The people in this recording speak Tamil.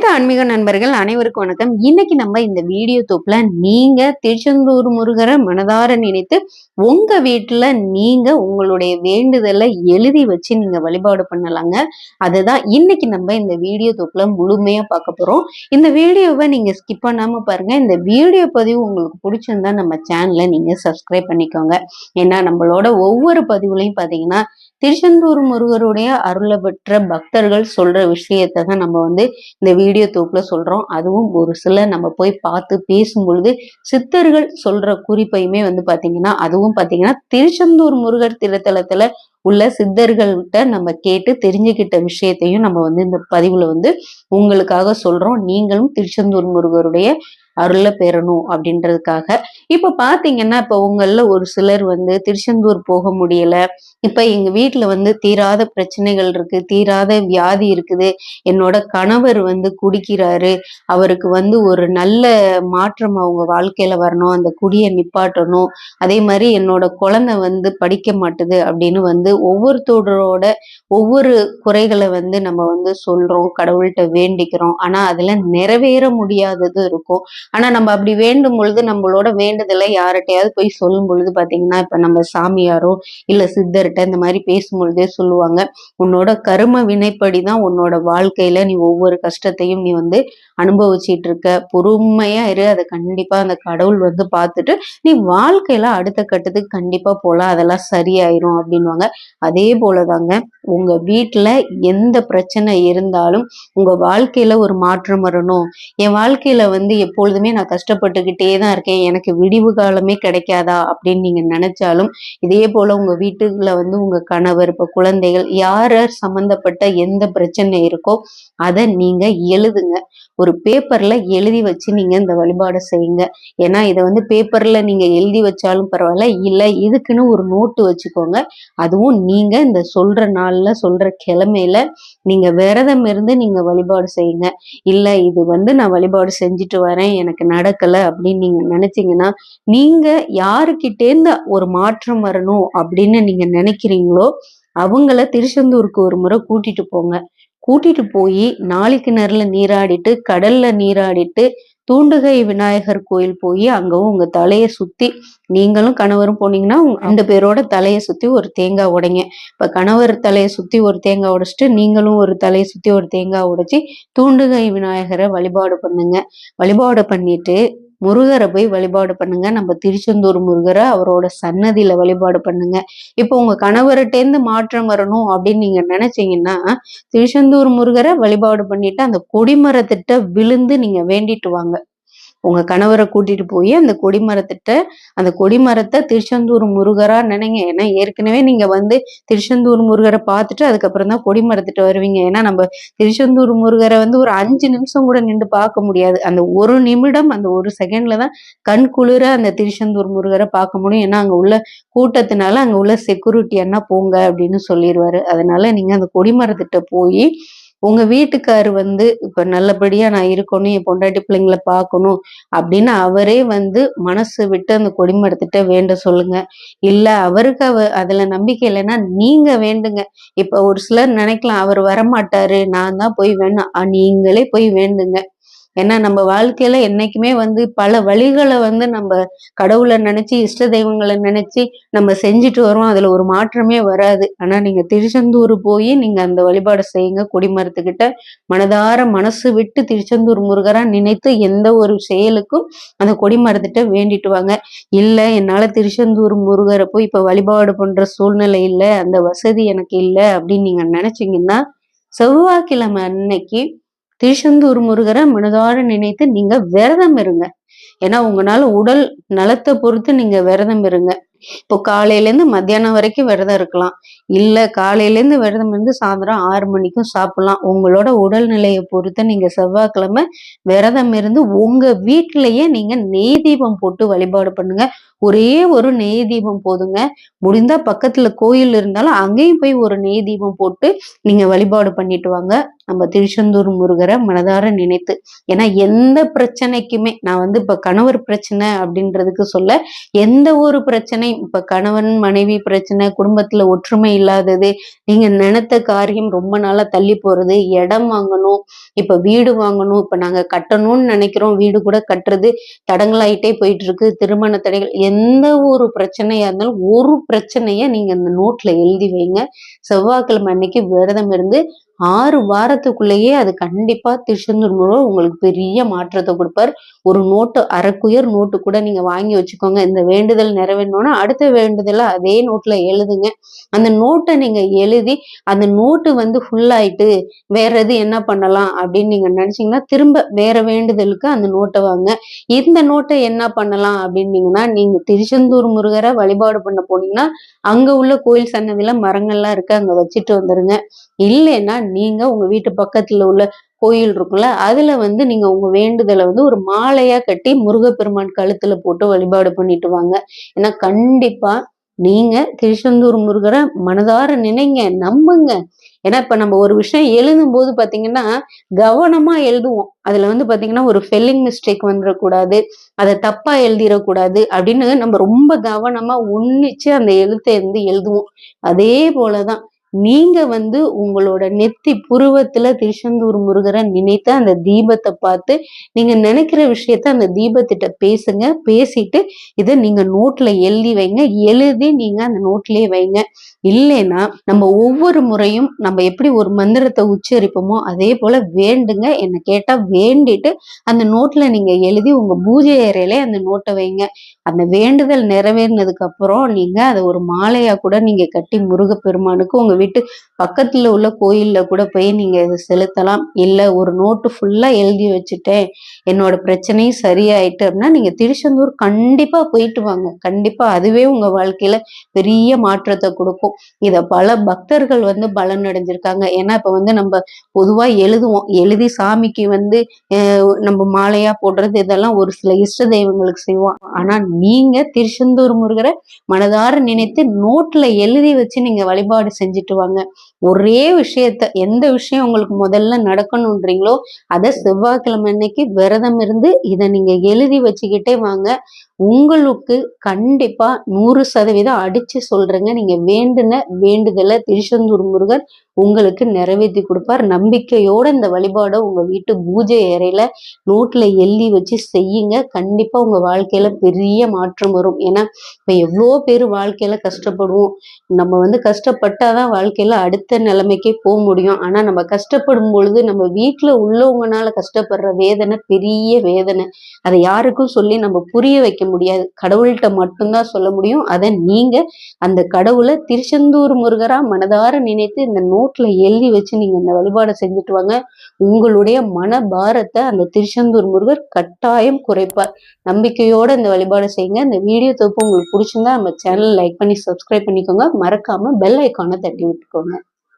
வணக்க ஆன்மீக நண்பர்கள் அனைவருக்கும் வணக்கம். இன்னைக்கு நம்ம இந்த வீடியோ தொப்புல நீங்க திருச்செந்தூர் முருகரை மனதார நினைத்து உங்க வீட்டுல நீங்க உங்களுடைய வேண்டுதலை எழுதி வச்சு நீங்க வழிபாடு பண்ணலாங்க. அதுதான் இன்னைக்கு நம்ம இந்த வீடியோ தொப்புல முழுமையா பார்க்க போறோம். இந்த வீடியோவை நீங்க ஸ்கிப் பண்ணாம பாருங்க. இந்த வீடியோ பதிவு உங்களுக்கு பிடிச்சிருந்தா நம்ம சேனலை நீங்க சப்ஸ்கிரைப் பண்ணிக்கோங்க. ஏன்னா நம்மளோட ஒவ்வொரு பதிவுலையும் பாத்தீங்கன்னா திருச்செந்தூர் முருகருடைய அருளை பெற்ற பக்தர்கள் சொல்ற விஷயத்தை தான் நம்ம வந்து இந்த வீடியோ தொகுப்புல சொல்றோம். அதுவும் ஒரு சில நம்ம போய் பார்த்து பேசும் பொழுது சித்தர்கள் சொல்ற குறிப்பையுமே வந்து பாத்தீங்கன்னா அதுவும் பாத்தீங்கன்னா திருச்செந்தூர் முருகர் திருத்தலத்துல உள்ள சித்தர்கள்கிட்ட நம்ம கேட்டு தெரிஞ்சுக்கிட்ட விஷயத்தையும் நம்ம வந்து இந்த பதிவுல வந்து உங்களுக்காக சொல்றோம். நீங்களும் திருச்செந்தூர் முருகருடைய அருளை பெறணும் அப்படின்றதுக்காக. இப்ப பாத்தீங்கன்னா இப்ப உங்கள ஒரு சிலர் வந்து திருச்செந்தூர் போக முடியல. இப்ப எங்க வீட்டுல வந்து தீராத பிரச்சனைகள் இருக்கு தீராத வியாதி இருக்குது. என்னோட கணவர் வந்து குடிக்கிறாரு. அவருக்கு வந்து ஒரு நல்ல மாற்றம் அவங்க வாழ்க்கையில வரணும். அந்த குடியை நிப்பாட்டணும். அதே மாதிரி என்னோட குழந்தை வந்து படிக்க மாட்டுது அப்படின்னு வந்து ஒவ்வொருத்தரோட ஒவ்வொரு குறைகளை வந்து நம்ம வந்து சொல்றோம் கடவுள்கிட்ட வேண்டிக்கிறோம். ஆனா அதுல நிறைவேற முடியாதது இருக்கும். ஆனா நம்ம அப்படி வேண்டும் பொழுது நம்மளோட வேண்டுதலை யார்கிட்டயாவது போய் சொல்லும் பொழுது பாத்தீங்கன்னா இப்ப நம்ம சாமியாரோ இல்ல சித்தர்கிட்ட இந்த மாதிரி பேசும் பொழுதே சொல்லுவாங்க உன்னோட கரும வினைப்படி தான் உன்னோட வாழ்க்கையில நீ ஒவ்வொரு கஷ்டத்தையும் நீ வந்து அனுபவிச்சிட்டு இருக்க. பொறுமையா இரு. அதை கண்டிப்பா அந்த கடவுள் வந்து பார்த்துட்டு நீ வாழ்க்கையில அடுத்த கட்டத்துக்கு கண்டிப்பா போலாம். அதெல்லாம் சரியாயிரும் அப்படின்வாங்க அதே போலதாங்க உங்க வீட்டுல எந்த பிரச்சனை இருந்தாலும் உங்க வாழ்க்கையில ஒரு மாற்றம் வரணும். என் வாழ்க்கையில வந்து எப்பொழுதுமே நான் கஷ்டப்பட்டுக்கிட்டே தான் இருக்கேன். எனக்கு விடிவு காலமே கிடைக்காதா அப்படின்னு நீங்க நினைச்சாலும் இதே போல உங்க வீட்டுல வந்து உங்க கணவர் இப்ப குழந்தைகள் யார் சம்பந்தப்பட்ட எந்த பிரச்சனை இருக்கோ அதை நீங்க எழுதுங்க. ஒரு பேப்பர்ல எழுதி வச்சு நீங்க இந்த வழிபாடு செய்யுங்க. ஏன்னா இதை வந்து பேப்பர்ல நீங்க எழுதி வச்சாலும் பரவாயில்ல இல்ல இதுக்குன்னு ஒரு நோட்டு வச்சுக்கோங்க. அதுவும் நீங்க இந்த சொல்ற நாள்ல சொல்ற கிழமையில நீங்க விரதம் இருந்து நீங்க வழிபாடு செய்யுங்க. இல்ல இது வந்து நான் வழிபாடு செஞ்சுட்டு வரேன் எனக்கு நடக்கல அப்படின்னு நீங்க நினைச்சீங்கன்னா நீங்க யாருக்கிட்டேருந்து ஒரு மாற்றம் வரணும் அப்படின்னு நீங்க நினைக்கிறீங்களோ அவங்கள திருச்செந்தூருக்கு ஒரு முறை கூட்டிட்டு போங்க. கூட்டிட்டு போய் நாளைக்கு நேரில் நீராடிட்டு கடல்ல நீராடிட்டு தூண்டுகை விநாயகர் கோயில் போய் அங்கவும் உங்க தலையை சுத்தி நீங்களும் கணவரும் போனீங்கன்னா அந்த பேரோட தலையை சுத்தி ஒரு தேங்காய் உடைங்க. இப்ப கணவர் தலையை சுத்தி ஒரு தேங்காய் உடைச்சிட்டு நீங்களும் ஒரு தலையை சுத்தி ஒரு தேங்காய் உடைச்சி தூண்டுகை விநாயகரை வழிபாடு பண்ணுங்க. வழிபாடு பண்ணிட்டு முருகரை போய் வழிபாடு பண்ணுங்க. நம்ம திருச்செந்தூர் முருகரை அவரோட சன்னதியில வழிபாடு பண்ணுங்க. இப்போ உங்க கணவர்கிட்டேருந்து மாற்றம் வரணும் அப்படின்னு நீங்க நினைச்சீங்கன்னா திருச்செந்தூர் முருகரை வழிபாடு பண்ணிட்டு அந்த கொடிமரத்திட்ட விழுந்து நீங்க வேண்டிட்டு வாங்க. உங்க கணவரை கூட்டிட்டு போய் அந்த கொடிமரத்திட்ட அந்த கொடிமரத்தை திருச்செந்தூர் முருகரா நினைங்க. ஏன்னா ஏற்கனவே நீங்க வந்து திருச்செந்தூர் முருகரை பார்த்துட்டு அதுக்கப்புறம் தான் கொடிமரத்திட்ட வருவீங்க. ஏன்னா நம்ம திருச்செந்தூர் முருகரை வந்து ஒரு அஞ்சு நிமிஷம் கூட நின்று பார்க்க முடியாது. அந்த ஒரு நிமிடம் அந்த ஒரு செகண்ட்ல தான் கண் குளிர அந்த திருச்செந்தூர் முருகரை பார்க்க முடியும். ஏன்னா அங்க உள்ள கூட்டத்தினால அங்க உள்ள செக்யூரிட்டி என்ன போங்க அப்படின்னு சொல்லிடுவாரு அதனால நீங்க அந்த கொடிமரத்திட்ட போய் உங்க வீட்டுக்காரு வந்து இப்ப நல்லபடியா நான் இருக்கணும் என் பொண்டாட்டி பிள்ளைங்களை பார்க்கணும் அப்படின்னு அவரே வந்து மனசு விட்டு அந்த கொடிமரத்திட்ட வேண்ட சொல்லுங்க. இல்ல அவருக்கு அவ அதுல நம்பிக்கை இல்லைன்னா நீங்க வேண்டுங்க. இப்ப ஒரு சிலர் நினைக்கலாம் அவர் வரமாட்டாரு நான் தான் போய் வேணும். நீங்களே போய் வேண்டுங்க. ஏன்னா நம்ம வாழ்க்கையில என்னைக்குமே வந்து பல வழிகளை வந்து நம்ம கடவுளை நினைச்சு இஷ்ட தெய்வங்களை நினைச்சு நம்ம செஞ்சுட்டு வரோம் அதுல ஒரு மாற்றமே வராது. ஆனா நீங்க திருச்செந்தூர் போய் நீங்க அந்த வழிபாடு செய்யுங்க. குடிமரத்துக்கிட்ட மனதார மனசு விட்டு திருச்செந்தூர் முருகரா நினைத்து எந்த ஒரு செயலுக்கும் அந்த கொடிமரத்திட்ட வேண்டிட்டு வாங்க. இல்ல என்னால திருச்செந்தூர் முருகரை போய் இப்ப வழிபாடு பண்ற சூழ்நிலை இல்லை அந்த வசதி எனக்கு இல்லை அப்படின்னு நீங்க நினைச்சீங்கன்னா செவ்வாய்க்கிழமை அன்னைக்கு திருச்செந்தூர் முருகரை மனதார நினைத்து நீங்க விரதம் இருங்க. ஏன்னா உங்களால உடல் நலத்தை பொறுத்து நீங்க விரதம் இருங்க. இப்போ காலையில இருந்து மத்தியானம் வரைக்கும் விரதம் இருக்கலாம். இல்ல காலையில இருந்து விரதம் இருந்து சாயந்தரம் ஆறு மணிக்கும் சாப்பிடலாம். உங்களோட உடல்நிலையை பொறுத்து நீங்க செவ்வாய்க்கிழமை விரதம் இருந்து உங்க வீட்டிலயே நீங்க நெய் தீபம் போட்டு வழிபாடு பண்ணுங்க. ஒரே ஒரு நெய் தீபம் போதுங்க. முடிந்தா பக்கத்துல கோயில் இருந்தாலும் அங்கேயும் போய் ஒரு நெய் தீபம் போட்டு நீங்க வழிபாடு பண்ணிட்டு வாங்க. நம்ம திருச்செந்தூர் முருகரை மனதார நினைத்து. ஏன்னா எந்த பிரச்சனைக்குமே நான் வந்து இப்ப கணவர் பிரச்சனை அப்படின்றதுக்கு சொல்ல எந்த ஒரு பிரச்சனை இப்ப கணவன் மனைவி பிரச்சனை குடும்பத்துல ஒற்றுமை இல்லாதது நீங்க நினைத்த காரியம் ரொம்ப நாளா தள்ளி போறது இடம் வாங்கணும் இப்ப வீடு வாங்கணும் இப்ப நாங்க கட்டணும்னு நினைக்கிறோம் வீடு கூட கட்டுறது தடங்களாயிட்டே போயிட்டு இருக்கு திருமண தடைகள் எந்த ஒரு பிரச்சனையா இருந்தாலும் ஒரு பிரச்சனைய நீங்க இந்த நோட்ல எழுதி வைங்க. செவ்வாய்க்கிழமை அன்னைக்கு விரதம் இருந்து ஆறு வாரத்துக்குள்ளேயே அது கண்டிப்பா திருச்செந்தூர் முருகர் உங்களுக்கு பெரிய மாற்றத்தை கொடுப்பார். ஒரு நோட்டு அரைக்குயர் நோட்டு கூட நீங்க வாங்கி வச்சுக்கோங்க. இந்த வேண்டுதல் நிறைவேறணும்னா அடுத்த வேண்டுதலை அதே நோட்ல எழுதுங்க. அந்த நோட்டை நீங்க எழுதி அந்த நோட்டு வந்து ஃபுல் ஆயிட்டு வேற எது என்ன பண்ணலாம் அப்படின்னு நீங்க நினைச்சீங்கன்னா திரும்ப வேற வேண்டுதலுக்கு அந்த நோட்டை வாங்க. இந்த நோட்டை என்ன பண்ணலாம் அப்படின்னீங்கன்னா நீங்க திருச்செந்தூர் முருகரை வழிபாடு பண்ண போனீங்கன்னா அங்க உள்ள கோயில் சன்னதியில மரங்கள்லாம் இருக்கு. அங்க வச்சுட்டு வந்துருங்க. இல்லைன்னா நீங்க உங்க வீட்டு பக்கத்துல உள்ள கோயில் இருக்கும்ல அதுல வந்து நீங்க உங்க வேண்டுதலை வந்து ஒரு மாலையா கட்டி முருகப்பெருமான் கழுத்துல போட்டு வழிபாடு பண்ணிட்டு வாங்க. ஏன்னா கண்டிப்பா நீங்க திருச்செந்தூர் முருகரை மனதார நினைங்க நம்புங்க. ஏன்னா இப்ப நம்ம ஒரு விஷயம் எழுதும் போது பாத்தீங்கன்னா கவனமா எழுதுவோம். அதுல வந்து பாத்தீங்கன்னா ஒரு ஃபெல்லிங் மிஸ்டேக் வந்துடக்கூடாது அதை தப்பா எழுதிடக்கூடாது அப்படின்னு நம்ம ரொம்ப கவனமா உன்னிச்சு அந்த எழுத்தை வந்து எழுதுவோம். அதே போலதான் நீங்க வந்து உங்களோட நெத்தி புருவத்துல திருச்செந்தூர் முருகரை நினைத்து அந்த தீபத்தை பார்த்து நீங்க நினைக்கிற விஷயத்த அந்த தீபத்திட்ட பேசுங்க. பேசிட்டு இதை நீங்க நோட்ல எழுதி வைங்க. எழுதி நீங்க அந்த நோட்லயே வைங்க. இல்லைன்னா நம்ம ஒவ்வொரு முறையும் நம்ம எப்படி ஒரு மந்திரத்தை உச்சரிப்போமோ அதே போல வேண்டுங்க. என்ன கேட்டா வேண்டிட்டு அந்த நோட்ல நீங்க எழுதி உங்க பூஜை அறையில அந்த நோட்டை வைங்க. அந்த வேண்டுதல் நிறைவேறினதுக்கு அப்புறம் நீங்க அதை ஒரு மாலையா கூட நீங்க கட்டி முருகப்பெருமானுக்கு உங்க வீட்டு பக்கத்துல உள்ள கோயில்ல கூட போய் நீங்க செலுத்தலாம். இல்ல ஒரு நோட்டு ஃபுல்லா எழுதி வச்சுட்டேன். என்னோட பிரச்சனையும் சரியாயிட்டு அப்படின்னா நீங்க திருச்செந்தூர் கண்டிப்பா போயிட்டு வாங்க. கண்டிப்பா அதுவே உங்க வாழ்க்கையில பெரிய மாற்றத்தை கொடுக்கும். இத பல பக்தர்கள் வந்து பலன் அடைஞ்சிருக்காங்க. ஏன்னா இப்ப வந்து நம்ம பொதுவா எழுதுவோம். எழுதி சாமிக்கு வந்து நம்ம மாலையா போடுறது இதெல்லாம் ஒரு சில இஷ்ட தெய்வங்களுக்கு செய்வோம். ஆனா நீங்க திருச்செந்தூர் முருகரை மனதார நினைத்து நோட்ல எழுதி வச்சு நீங்க வழிபாடு செஞ்சுட்டு திட்டுவாங்க ஒரே விஷயத்த எந்த விஷயம் உங்களுக்கு முதல்ல நடக்கணுன்றீங்களோ அதை செவ்வாய்க்கிழமை அன்னைக்கு விரதம் இருந்து இதை நீங்க எழுதி வச்சுக்கிட்டே வாங்க. உங்களுக்கு கண்டிப்பா நூறு சதவீதம் அடிச்சு சொல்றேங்க. நீங்க வேண்டுன வேண்டுதலை திருச்செந்தூர் முருகன் உங்களுக்கு நிறைவேற்றி கொடுப்பார். நம்பிக்கையோட இந்த வழிபாடை உங்க வீட்டு பூஜை அறையில நோட்ல எழுதி வச்சு செய்யுங்க. கண்டிப்பா உங்க வாழ்க்கையில பெரிய மாற்றம் வரும். ஏன்னா இப்ப எவ்வளோ பேர் வாழ்க்கையில கஷ்டப்படுவோம். நம்ம வந்து கஷ்டப்பட்டாதான் வாழ்க்கையில் அடுத்த நிலைமைக்கே போக முடியும். ஆனால் நம்ம கஷ்டப்படும் பொழுது நம்ம வீட்டில் உள்ளவங்கனால கஷ்டப்படுற வேதனை பெரிய வேதனை. அதை யாருக்கும் சொல்லி நம்ம புரிய வைக்க முடியாது. கடவுள்கிட்ட மட்டும்தான் சொல்ல முடியும். அதை நீங்கள் அந்த கடவுளை திருச்செந்தூர் முருகராக மனதார நினைத்து இந்த நோட்டில் எழுதி வச்சு நீங்கள் இந்த வழிபாடை செஞ்சுட்டு வாங்க. உங்களுடைய மன பாரத்தை அந்த திருச்செந்தூர் முருகர் கட்டாயம் குறைப்பார். நம்பிக்கையோடு இந்த வழிபாடை செய்யுங்க. இந்த வீடியோ தொகுப்பு உங்களுக்கு பிடிச்சிருந்தா நம்ம சேனல் லைக் பண்ணி சப்ஸ்கிரைப் பண்ணிக்கோங்க. மறக்காம பெல் ஐக்கானை தட்டி விட்டுக்கோங்க